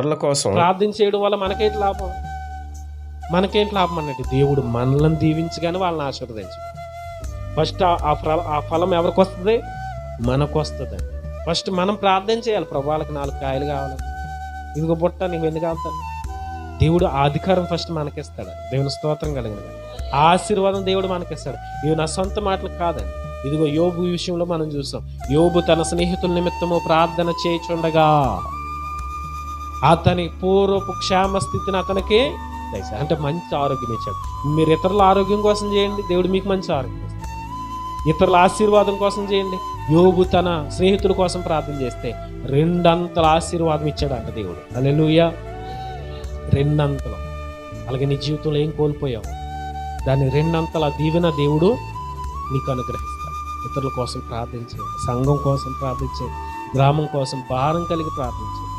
ఇతరుల కోసం ప్రార్థన చేయడం వల్ల మనకేంటి లాభం? మనకేంటి లాభం అన్నట్టు దేవుడు మనల్ని దీవించగానే వాళ్ళని ఆశీర్వదించు. ఫస్ట్ ఆ- ఫల ఆ ఫలం ఎవరికి వస్తుంది? మనకు వస్తుంది ఫస్ట్ మనం ప్రార్థన చేయాలి. ప్రభావాలకు నాలుగు కాయలు కావాలి. ఇదిగో బుట్ట నీకు ఎందుకు కావాలి దేవుడు అధికారం ఫస్ట్ మనకిస్తాడు. దేవుని స్తోత్రం కలిగిన ఆశీర్వాదం దేవుడు మనకిస్తాడు. ఇవి నా సొంత మాటలు కాదండి. ఇదిగో యోబు విషయంలో మనం చూసాం. యోబు తన స్నేహితుల నిమిత్తము ప్రార్థన చేయుచుండగా అతని పూర్వపు క్షేమ స్థితిని అతనికి దయచేసి అంటే మంచి ఆరోగ్యం ఇచ్చాడు. మీరు ఇతరుల ఆరోగ్యం కోసం చేయండి. దేవుడు మీకు మంచి ఆరోగ్యం ఇస్తాడు. ఇతరుల ఆశీర్వాదం కోసం చేయండి. యోగు తన స్నేహితుల కోసం ప్రార్థన చేస్తే రెండంతల ఆశీర్వాదం ఇచ్చాడంట దేవుడు. దేవుడు అలెలుయ రెండంతలు. అలాగే నీ జీవితంలో ఏం కోల్పోయావు? దాన్ని రెండంతల దీవెన దేవుడు నీకు అనుగ్రహిస్తాడు. ఇతరుల కోసం ప్రార్థించేయండి సంఘం కోసం ప్రార్థించేయండి గ్రామం కోసం భారం కలిగి ప్రార్థించేది